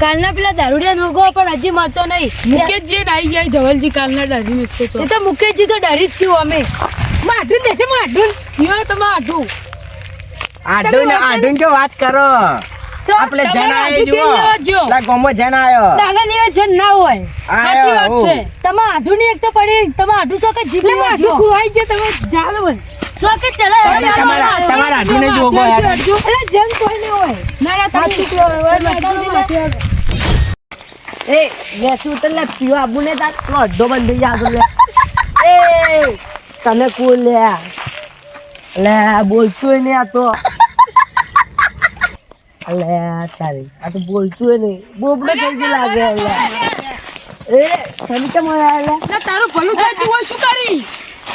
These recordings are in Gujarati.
કાલના પેલા દારૂડિયા નોગો પણ હજી મળતો નહીં. મુકેશજી આવી જાય ધવલજી કાલના ડાળી મેકતો તો. એ તો મુકેશજી તો ડરી જ છીએ અમે. માઢું દેશે માઢું યો તમે આઢું આઢું ને આઢું કે વાત કરો. આપણે જન આયો આઢું જુઓ. લા ગોમો જન આયો. દાગા લેવા જન ના હોય. સાચી વાત છે. તમે આઢું ની એક તો પડી તમે આઢું છો કે જીભ લેવા ખુવાઈ જાય તમે જાણો ને. ચલા તમારા તમારા આઢું જોગો યાર. એટલે જન કોઈ નહીં હોય. ના ના તમે એ વેસું તો લે પીવા આબુ ને તાર? અડધો બંધ થઈ લે. એ તને કોણ લે. લે બોલતું નહીં આ તો. લે તારી આ તો બોલતું નહીં બોબડે થઈ ગયો લાગે લે. એ તને કેમ આવ્યા લે? તારું ભલું થાય તું શું કરી?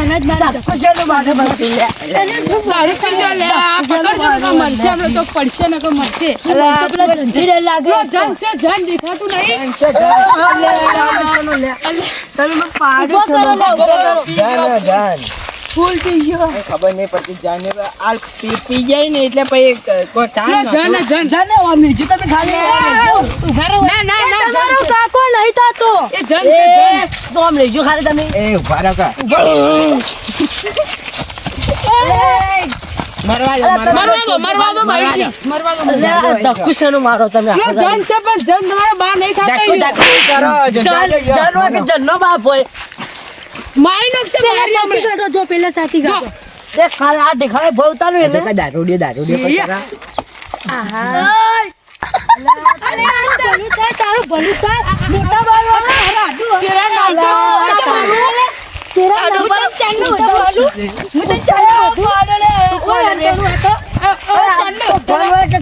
તને જ મારા ધક્કુ મારે બસી લે. દારૂ પી લે. આ પકડજો ને મરશે હમણાં તો પડશે ને તો મરશે પેલા જંજી લાગે જન છે. જન દેખાતું નહીં. તમે છે જણ ફૂલ પી ગયો. ખબર નહીં પડતી જાને આ પી પી જાય ને એટલે પછી કોઈ જાને જન ને જન નીચે તમે ખાલી ના ના ના તમારો કાકો નહીં થાતો એ જન છે જન. એ તો આમ લેજો ખાલી તમે. એ ઊભા રહો કા. તમે દેખાડે ભવતાનું જો એને. કા દારૂડિયો દારૂડિયો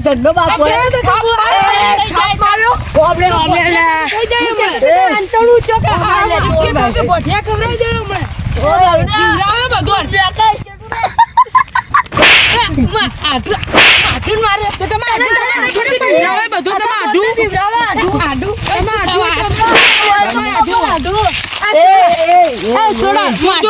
જન્નો બાપ હોય આ બે તો ખાવું. આ ખાપ માર્યો. ઓમણે ઓમણે લે થઈ જાય હમણાં. અંતરનું ચોક આ આખી બાપે ભઠિયા ખવડાવી દે હમણાં. જીવડાવે બધું. માં આટલું આટલું મારે તો તમે આટલું જીવડાવે બધું તમે આટલું બીવરાવા આડું આટલું તમે આટલું એ એ આ સોડા આટલું સોડા એ તાઢું જ આ ઊભા રહો ને. એ મેમોની મેમોની મેમોની મેમોની આ તેલ લે અરે આપણે ગોમની તો કોઈ લેવા ગોમની તો લેવા. મોય દારૂ લે અરે અરે આપણે ગોમની તો લેવા. એ બધા તેરા નામ તો દારૂ પીવા તો દારૂ પીવા ના આવે નહીં, પછી જવું હોય તો હમણાં કે માં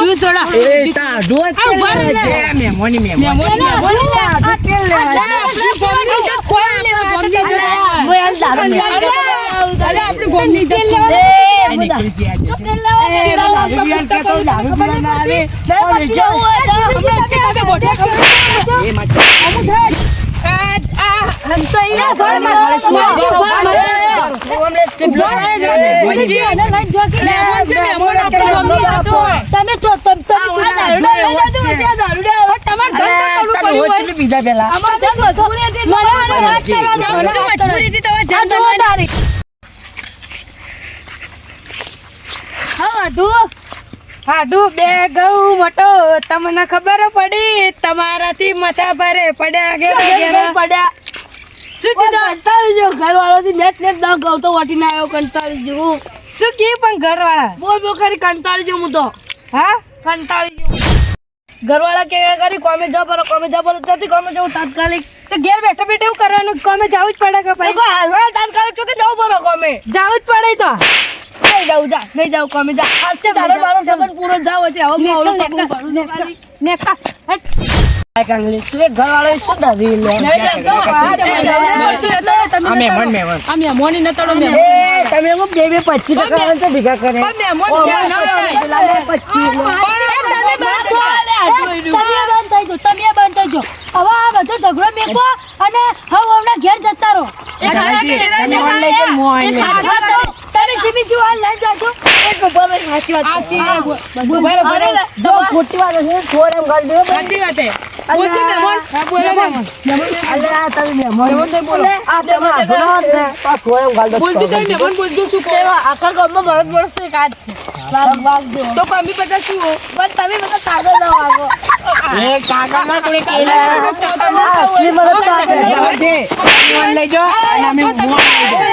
આ આ હમ તો અહીંયા ઘરમાં છે. તમે તમે. બીજા પેલા. છે, તમે આડું બે ઘઉં મોટો. તમને ખબર પડી તમારાથી મથા ભરે પડ્યા ઘેરા ઘેરા. પડ્યા? શું કીધું? કંટાળી ગયો ઘરવાળો થી નેટ નેટ દસ ઘઉં તો વટીને આવ્યો કંટાળી ગયો. શું કીધું પણ ઘરવાળા? બોલ બોલ કરી કંટાળી ગયો હું તો. હા? કંટાળી ગયો. ઘરવાળા કે કરી કોમે જા પર કોમે જા પર કોમે જવું તાત્કાલિક. તો ઘેર બેઠા બેઠા એવું કરવાનું કોમે જવું જ પડે કે ભાઈ હાલવા તાત્કાલિક ચોકે જવું પર કોમે? જવું જ પડે તો. નહીં જાઉં જા નહીં જાઉં કોમે જા. તારો મારો સંબંધ પૂરો જાવ છે હવે હું આવડું છું કા. કાંગલી તું ઘરવાળો શું લે? નતાડો. તમે બે બે ટકા ભેગા કરે. છે, ના લે. તમે બંધ થઈ. હવે આ બધો ઝઘડો મેકો અને હવે હમણાં ઘેર જતા રહો. લઈ જાજો એક ઊભા સાચી વાત સાચી વાત. બરાબર, બરાબર. જો ખોટી વાત હશે થોર એમ કરી દેવો સાચી વાત છે. બોલજો મહેમાન. હા, બોલો મહેમાન. અલે આ તમે મહેમાન મહેમાન બોલો. આ તમે આઘો ને, આ થોર એમ ગાલ દો. બોલજો તો મહેમાન બોલજો શું કહો? આખા ગામમાં ભરત આજ છે દો તો કમી બધા શું હો? તમે બધા કાગળ ના વાગો એ કોઈ કેલા તમે. દે. લઈ અને અમે લઈ.